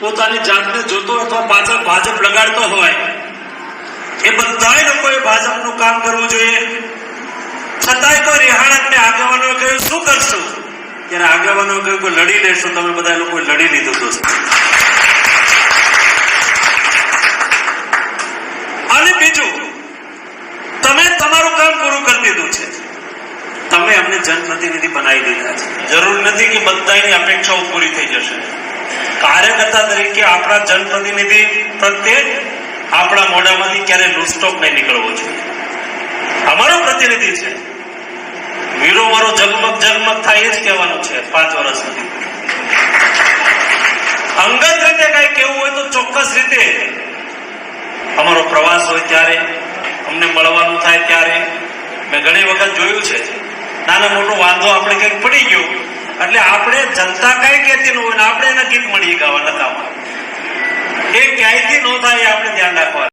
પોતાની જાતને જોતો અથવા પાછળ ભાજપ લગાડતો હોય, એ બધાય લોકોએ ભાજપનું કામ કરવું જોઈએ. છતાંય કોઈ રેહાણકને આગેવાનોએ કહ્યું, શું કરશું? ત્યારે આગેવાનોએ કહ્યું કે, લડી લેશું. તમે બધા લોકોએ લડી લીધું દોસ્ત અને બીજું, તમે તમારું કામ પૂરું કરી દીધું છે. તમે અમને જનપ્રતિનિધિ બનાવી દીધા છે. જરૂર નથી કે બધાની અપેક્ષાઓ પૂરી થઈ જશે. કાર્યકર્તા તરીકે આપણા જનપ્રતિનિધિ પ્રત્યે આપણા મોઢામાંથી ક્યારે લુસ્ટોક નહીં નીકળવો જોઈએ. અમારો પ્રતિનિધિ છે. વીરો મારો જગમગ જગમગ થાય એ જ કહેવાનું છે પાંચ વર્ષ સુધી. અંગત રીતે કઈ કેવું હોય તો ચોક્કસ રીતે અમારો પ્રવાસ હોય ત્યારે, અમને મળવાનું થાય ત્યારે. મેં ઘણી વખત જોયું છે. નાનો મોટો વાંધો આપણે કંઈક પડી ગયો. એટલે આપણે જનતા કઈ કહેતી ન હોય આપણે એના ગીત મળીએ ગાવા નકામાં. એ ક્યાંયથી ન થાય આપણે ધ્યાન રાખવાનું.